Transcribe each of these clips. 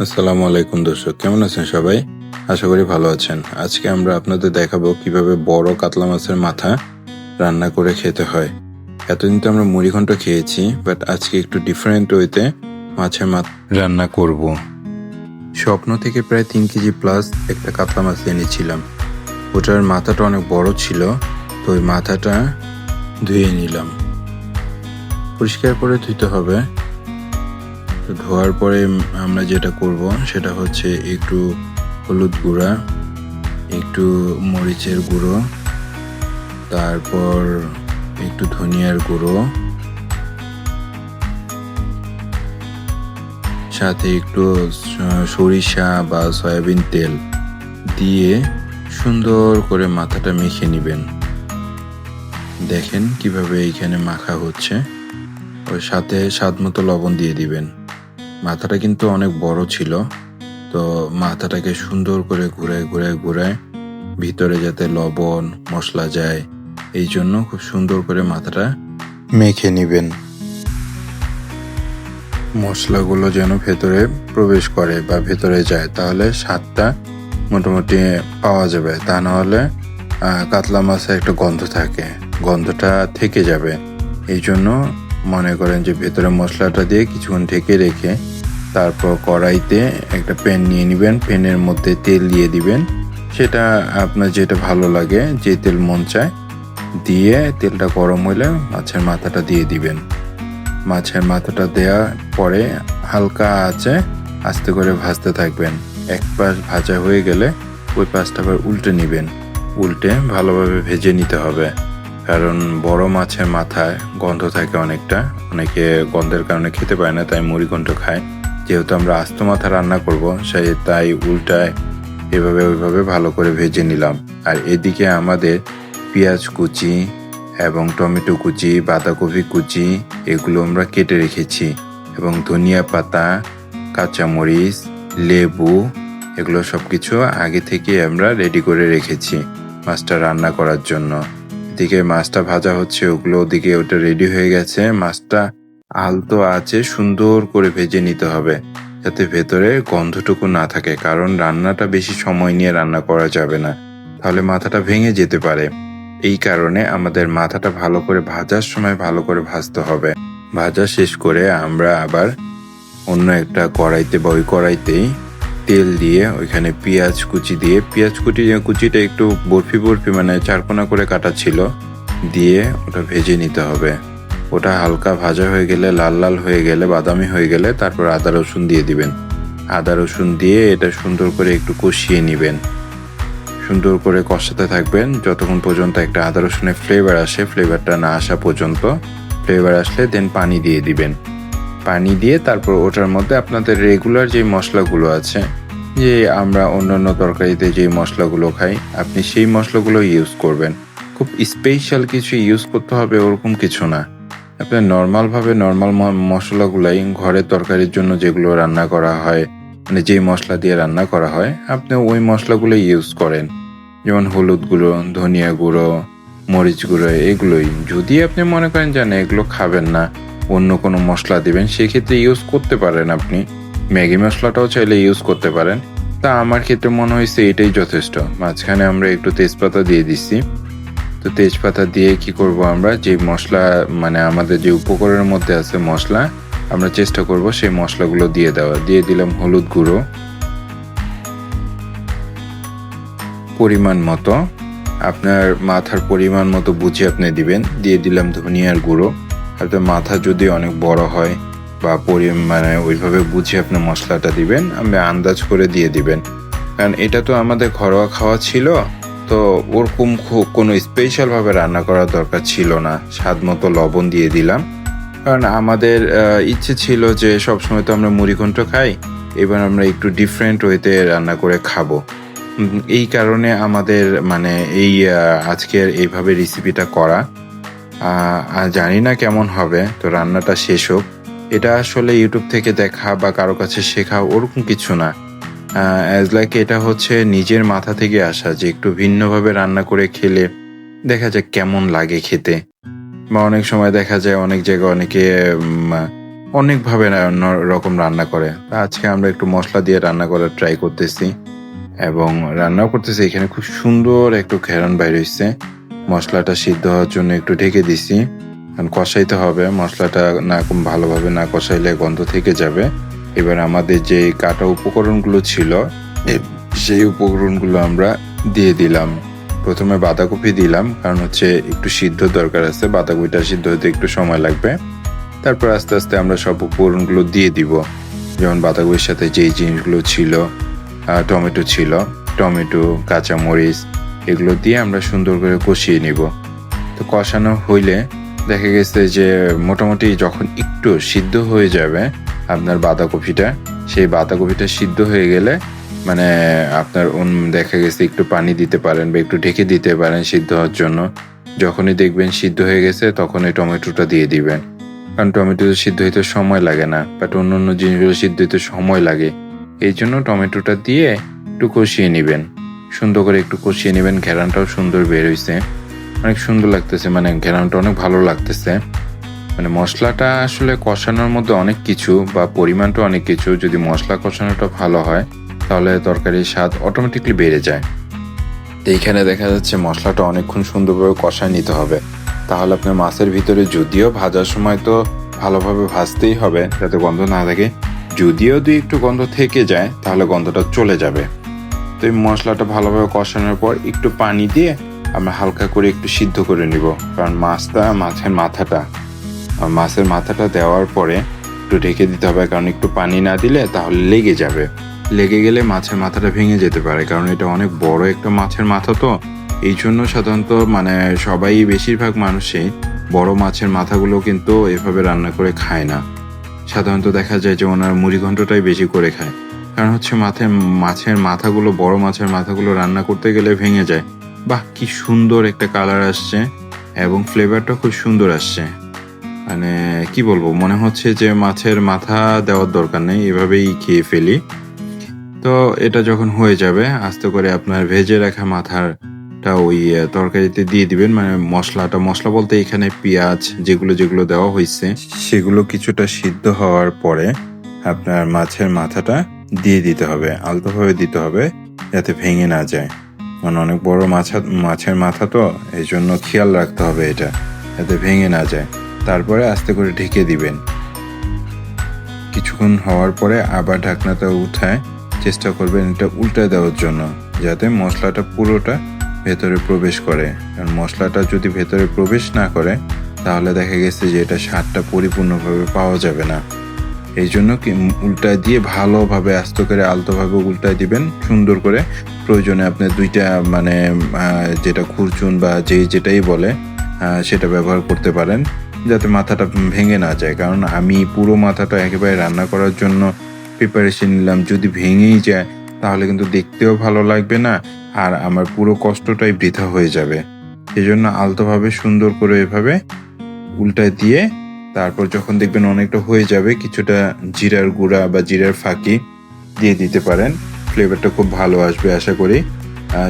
আসসালামু আলাইকুম দর্শক, কেমন আছেন সবাই? আশা করি ভালো আছেন। আজকে আমরা আপনাদের দেখাবো কীভাবে বড় কাতলা মাছের মাথা রান্না করে খেতে হয়। এতদিন তো আমরা মুড়িঘণ্ট খেয়েছি বাট আজকে একটু ডিফারেন্ট ওয়েতে মাছের মাথা রান্না করব। স্বপ্ন থেকে প্রায় তিন কেজি প্লাস একটা কাতলা মাছ এনেছিলাম ওটার মাথাটা অনেক বড় ছিল, তো ওই মাথাটা ধুয়ে নিলাম। পরিষ্কার করে ধুতে হবে। ধোয়ার পরে আমরা যেটা করব সেটা হচ্ছে একটু হলুদ গুঁড়া, একটু মরিচের গুঁড়ো, তারপর একটু ধনিয়ার গুঁড়ো, সাথে একটু সরিষা বা সয়াবিন তেল দিয়ে সুন্দর করে মাথাটা মেখে নেবেন। দেখেন কীভাবে এইখানে মাখা হচ্ছে। ওর সাথে স্বাদ মতো লবণ দিয়ে দিবেন। মাথাটা কিন্তু অনেক বড় ছিল। তো মাথাটাকে সুন্দর করে ঘুরায় ঘুরায় ঘুরায় ভিতরে যাতে লবণ, মশলা যায়, এই জন্য খুব সুন্দর করে মাথাটা মেখে নেবেন। মশলাগুলো যেন ভেতরে প্রবেশ করে বা ভেতরে যায়, তাহলে স্বাদটা মোটামুটি পাওয়া যাবে। তা নাহলে কাতলা মাছে একটা গন্ধ থাকে, গন্ধটা থেকে যাবে। এই জন্য মনে করেন যে ভেতরে মশলাটা দিয়ে কিছুক্ষণ ঢেকে রেখে তারপর কড়াইতে একটা প্যান নিয়ে নেবেন। প্যানের মধ্যে তেল দিয়ে দিবেন। সেটা আপনার যেটা ভালো লাগে, যে তেল মন চায়, দিয়ে তেলটা গরম হলে মাছের মাথাটা দিয়ে দিবেন। মাছের মাথাটা দেওয়ার পরে হালকা আছে আস্তে করে ভাজতে থাকবেন। এক পাশ ভাজা হয়ে গেলে ওই পাশটা আবার উল্টে নেবেন। উল্টে ভালোভাবে ভেজে নিতে হবে। কারণ বড় মাছের মাথায় গন্ধ থাকে অনেকটা। অনেকে গন্ধের কারণে খেতে পায় না, তাই মুড়িঘণ্ট খায়। যেহেতু আমরা আস্ত মাথা রান্না করব, সেই তাই উল্টায় এভাবে ওইভাবে ভালো করে ভেজে নিলাম। আর এদিকে আমাদের পেঁয়াজ কুচি এবং টমেটো কুচি, বাঁধাকপি কুচি, এগুলো আমরা কেটে রেখেছি। এবং ধনিয়া পাতা, কাঁচামরিচ, লেবু, এগুলো সব কিছু আগে থেকে আমরা রেডি করে রেখেছি মাছটা রান্না করার জন্য। এদিকে মাছটা ভাজা হচ্ছে, ওগুলো ওদিকে ওটা রেডি হয়ে গেছে। মাছটা আলতো আছে, সুন্দর করে ভেজে নিতে হবে, যাতে ভেতরে গন্ধটুকু না থাকে, কারণ রান্নাটা বেশি সময় নিয়ে রান্না করা যাবে না। তাহলে মাথাটা ভেঙে যেতে পারে। এই কারণে আমাদের মাথাটা ভালো করে ভাজার সময় ভালো করে ভাজতে হবে। ভাজা শেষ করে আমরা আবার অন্য একটা কড়াইতে বা ওই কড়াইতেই তেল দিয়ে, ওইখানে পেঁয়াজ কুচি দিয়ে, পেঁয়াজ কুচি কুচিটা একটু বরফি বরফি মানে চারকোনা করে কাটা ছিল, দিয়ে ওটা ভেজে নিতে হবে। ওটা হালকা ভাজা হয়ে গেলে, লাল লাল হয়ে গেলে, বাদামি হয়ে গেলে, তারপর আদা রসুন দিয়ে দিবেন। আদা রসুন দিয়ে এটা সুন্দর করে একটু কষিয়ে নেবেন। সুন্দর করে কষাতে থাকবেন। যতক্ষণ পর্যন্ত একটা আদা রসুনের ফ্লেভার আসে ফ্লেভারটা না আসা পর্যন্ত ফ্লেভার আসলে দেন পানি দিয়ে দিবেন। পানি দিয়ে তারপর ওটার মধ্যে আপনাদের রেগুলার যে মশলাগুলো আছে, যে আমরা অন্যান্য তরকারিতে যে মশলাগুলো খাই, আপনি সেই মশলাগুলো ইউজ করবেন। খুব স্পেশাল কিছু ইউজ করতে হবে ওরকম কিছু না। আপনি নর্মালভাবে নর্মাল মশলাগুলাই ঘরের তরকারির জন্য যেগুলো রান্না করা হয় মানে যে মশলা দিয়ে রান্না করা হয়, আপনি ওই মশলাগুলো ইউজ করেন। যেমন হলুদ গুঁড়ো, ধনিয়া গুঁড়ো, মরিচ গুঁড়ো, এগুলোই। যদি আপনি মনে করেন যে এগুলো খাবেন না অন্য কোনো মশলা দিবেন সেক্ষেত্রে ইউজ করতে পারেন আপনি। ম্যাগি মশলাটাও চাইলে ইউজ করতে পারেন। তা আমার ক্ষেত্রে মনে হয়েছে এটাই যথেষ্ট। মাঝখানে আমরা একটু তেজপাতা দিয়ে দিচ্ছি। তো তেজপাতা দিয়ে কি করব আমরা? যে মশলা মানে আমাদের যে উপকরণের মধ্যে আছে মশলা, আমরা চেষ্টা করব সেই মশলাগুলো দিয়ে দেওয়া দিয়ে দিলাম হলুদ গুঁড়ো। পরিমাণ মতো। আপনার মাথার পরিমাণ মতো বুঝে আপনি দিবেন। দিয়ে দিলাম ধনিয়ার গুঁড়ো। আপনার মাথা যদি অনেক বড় হয় বা পরি মানে ওইভাবে বুঝে আপনি মশলাটা দিবেন আপনি আন্দাজ করে দিয়ে দিবেন। কারণ এটা তো আমাদের ঘরোয়া খাওয়া ছিল, তো ওরকম কোনো স্পেশালভাবে রান্না করার দরকার ছিল না। স্বাদ মতো লবণ দিয়ে দিলাম। কারণ আমাদের ইচ্ছে ছিল যে সবসময় তো আমরা মুড়িঘণ্ট খাই, এবার আমরা একটু ডিফারেন্ট ওয়েতে রান্না করে খাব। এই কারণে আমাদের মানে এই আজকের এইভাবে রেসিপিটা করা। জানি না কেমন হবে। তো রান্নাটা শেষ হোক। এটা আসলে ইউটিউব থেকে দেখা বা কারও কাছে শেখা ওরকম কিছু না। অ্যাজ লাইক এটা হচ্ছে নিজের মাথা থেকে আসা যে একটু ভিন্নভাবে রান্না করে খেলে দেখা যায় কেমন লাগে খেতে। বা অনেক সময় দেখা যায় অনেক জায়গায় অনেকে অনেকভাবে অন্য রকম রান্না করে। আজকে আমরা একটু মশলা দিয়ে রান্না করার ট্রাই করতেছি। এবং রান্নাও করতেছি। এখানে খুব সুন্দর একটু ঘেরান বাইর হয়েছে মশলাটা সিদ্ধ হওয়ার জন্য একটু ঢেকে দিছি। কারণ কষাইতে হবে, মশলাটা না ভালোভাবে না কষাইলে গন্ধ থেকে যাবে। এবার আমাদের যে কাটা উপকরণগুলো ছিল সেই উপকরণগুলো আমরা দিয়ে দিলাম। প্রথমে বাঁধাকপি দিলাম, কারণ হচ্ছে একটু সিদ্ধ দরকার আছে, বাঁধাকপিটা সিদ্ধ হতে একটু সময় লাগবে। তারপর আস্তে আস্তে আমরা সব উপকরণগুলো দিয়ে দিব। যেমন বাঁধাকপির সাথে যেই জিনিসগুলো ছিল টমেটো ছিল, টমেটো, কাঁচামরিচ এগুলো দিয়ে আমরা সুন্দর করে কষিয়ে নিব। তো কষানো হইলে দেখা গেছে যে মোটামুটি যখন একটু সিদ্ধ হয়ে যাবে আপনার বাঁধাকপিটা, সেই বাঁধাকপিটা সিদ্ধ হয়ে গেলে মানে আপনার দেখা গেছে একটু পানি দিতে পারেন বা একটু ঢেকে দিতে পারেন সিদ্ধ হওয়ার জন্য। যখনই দেখবেন সিদ্ধ হয়ে গেছে তখন এই টমেটোটা দিয়ে দিবেন। কারণ টমেটো সিদ্ধ হইতে সময় লাগে না বাট অন্য অন্য জিনিসগুলো সিদ্ধ হইতে সময় লাগে। এই জন্য টমেটোটা দিয়ে একটু কষিয়ে নেবেন। সুন্দর করে একটু কষিয়ে নেবেন। ঘেরানটাও সুন্দর বের হয়েছে অনেক সুন্দর লাগতেছে মানে ঘেরানটা অনেক ভালো লাগতেছে। মানে মশলাটা আসলে কষানোর মধ্যে অনেক কিছু বা পরিমাণটা অনেক কিছু। যদি মশলা কষানোটা ভালো হয়, তাহলে তরকারির স্বাদ অটোমেটিকলি বেড়ে যায়। এইখানে দেখা যাচ্ছে মশলাটা অনেকক্ষণ সুন্দরভাবে কষায় নিতে হবে। তাহলে আপনার মাছের ভিতরে যদিও ভাজার সময় তো ভালোভাবে ভাজতেই হবে, যাতে গন্ধ না থাকে। যদিও দুই একটু গন্ধ থেকে যায়, তাহলে গন্ধটা চলে যাবে। তো এই মশলাটা ভালোভাবে কষানোর পর একটু পানি দিয়ে আমরা হালকা করে একটু সিদ্ধ করে নিব। কারণ মাছটা, মাছের মাথাটা মাছের মাথাটা দেওয়ার পরে একটু ঢেকে দিতে হবে। কারণ একটু পানি না দিলে তাহলে লেগে যাবে। লেগে গেলে মাছের মাথাটা ভেঙে যেতে পারে। কারণ এটা অনেক বড় একটা মাছের মাথা তো। এই জন্য সাধারণত মানে সবাই বেশিরভাগ মানুষই বড় মাছের মাথাগুলো কিন্তু এভাবে রান্না করে খায় না। সাধারণত দেখা যায় যে ওনার মুড়ি ঘন্টটাই বেশি করে খায়। কারণ হচ্ছে মাথায় মাছের মাথাগুলো, বড় মাছের মাথাগুলো রান্না করতে গেলে ভেঙে যায়। বাহ, কি সুন্দর একটা কালার আসছে এবং ফ্লেভারটা খুব সুন্দর আসছে। মানে কি বলব, মনে হচ্ছে যে মাছের মাথা দেওয়ার দরকার নেই, এভাবেই খেয়ে ফেলি। তো এটা যখন হয়ে যাবে, আস্তে করে আপনার ভেজে রাখা মাথাটা ওই তরকারিতে দিয়ে দিবেন। মানে মশলাটা, মশলা বলতে এখানে পেঁয়াজ, যেগুলো যেগুলো দেওয়া হয়েছে, সেগুলো কিছুটা সিদ্ধ হওয়ার পরে আপনার মাছের মাথাটা দিয়ে দিতে হবে, আলতোভাবে দিতে হবে যাতে ভেঙে না যায়। মানে অনেক বড় মাছা, মাছের মাথা তো এই জন্য খেয়াল রাখতে হবে এটা, যাতে ভেঙে না যায়। তারপরে আস্তে করে ঢেকে দিবেন। কিছুক্ষণ হওয়ার পরে আবার ঢাকনাটা উঠায় চেষ্টা করবেন এটা উল্টে দেওয়ার জন্য, যাতে মশলাটা পুরোটা ভেতরে প্রবেশ করে। কারণ মশলাটা যদি ভেতরে প্রবেশ না করে, তাহলে দেখা গেছে যে এটা স্বাদটা পরিপূর্ণভাবে পাওয়া যাবে না। এই জন্য কি উল্টায় দিয়ে ভালোভাবে আস্ত করে আলতোভাবে উল্টায় দিবেন। সুন্দর করে। প্রয়োজনে আপনি দুইটা মানে যেটা খুরচুন বা যে যেটাই বলে সেটা ব্যবহার করতে পারেন। যাতে মাথাটা ভেঙে না যায়। কারণ আমি পুরো মাথাটা একেবারে রান্না করার জন্য প্রিপারেশন নিলাম। যদি ভেঙেই যায়, তাহলে কিন্তু দেখতেও ভালো লাগবে না। আর আমার পুরো কষ্টটাই বৃথা হয়ে যাবে। এই জন্য আলতোভাবে সুন্দর করে এভাবে উল্টায় দিয়ে তারপর যখন দেখবেন অনেকটা হয়ে যাবে, কিছুটা জিরার গুঁড়া বা জিরার ফাঁকি দিয়ে দিতে পারেন। ফ্লেভারটা খুব ভালো আসবে আশা করি।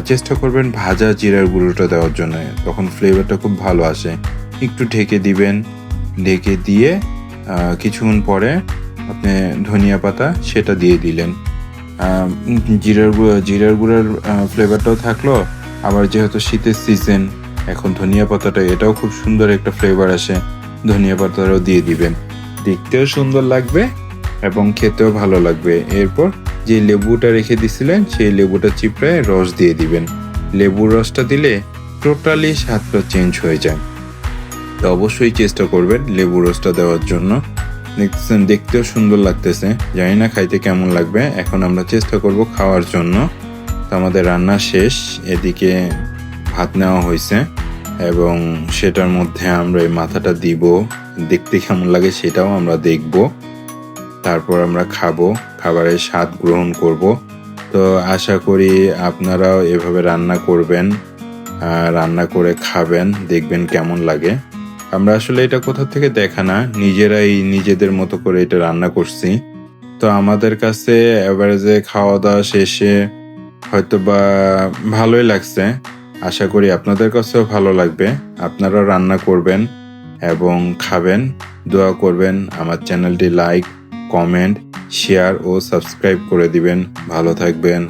চেষ্টা করবেন ভাজা জিরার গুঁড়োটা দেওয়ার জন্য, তখন ফ্লেভারটা খুব ভালো আসে। একটু ঢেকে দিবেন, ঢেকে দিয়ে কিছুক্ষণ পরে আপনি ধনিয়া পাতা সেটা দিয়ে দিলেন। জিরার গুঁড়া, জিরার গুঁড়ার ফ্লেভারটাও থাকল। আবার যেহেতু শীতের সিজন, এখন ধনিয়া পাতাটা এটাও খুব সুন্দর একটা ফ্লেভার আসে। ধনিয়া পাতাটাও দিয়ে দিবেন। দেখতেও সুন্দর লাগবে এবং খেতেও ভালো লাগবে। এরপর যে লেবুটা রেখে দিছিলেন, সেই লেবুটা চিপড়ায় রস দিয়ে দিবেন। লেবুর রসটা দিলে টোটালি স্বাদটা চেঞ্জ হয়ে যায়। তো অবশ্যই চেষ্টা করবেন লেবু রসটা দেওয়ার জন্য। দেখতেছেন, দেখতেও সুন্দর লাগতেছে। জানি না খাইতে কেমন লাগবে। এখন আমরা চেষ্টা করব খাওয়ার জন্য। তো আমাদের রান্না শেষ। এদিকে ভাত নেওয়া হয়েছে। এবং সেটার মধ্যে আমরা এই মাথাটা দিব। দেখতে কেমন লাগে সেটাও আমরা দেখব। তারপর আমরা খাব। খাবারের স্বাদ গ্রহণ করব। তো আশা করি আপনারাও এভাবে রান্না করবেন রান্না করে খাবেন, দেখবেন কেমন লাগে। আমরা আসলে এটা কোথা থেকে দেখা না, নিজেরাই নিজেদের মতো করে এটা রান্না করছি। তো আমাদের কাছে এভারেজে খাওয়া দাওয়া শেষে হয়তো বা ভালোই লাগছে। আশা করি আপনাদের কাছেও ভালো লাগবে। আপনারা রান্না করবেন এবং খাবেন। দোয়া করবেন, আমার চ্যানেলটি লাইক, কমেন্ট, শেয়ার ও সাবস্ক্রাইব করে দিবেন। ভালো থাকবেন।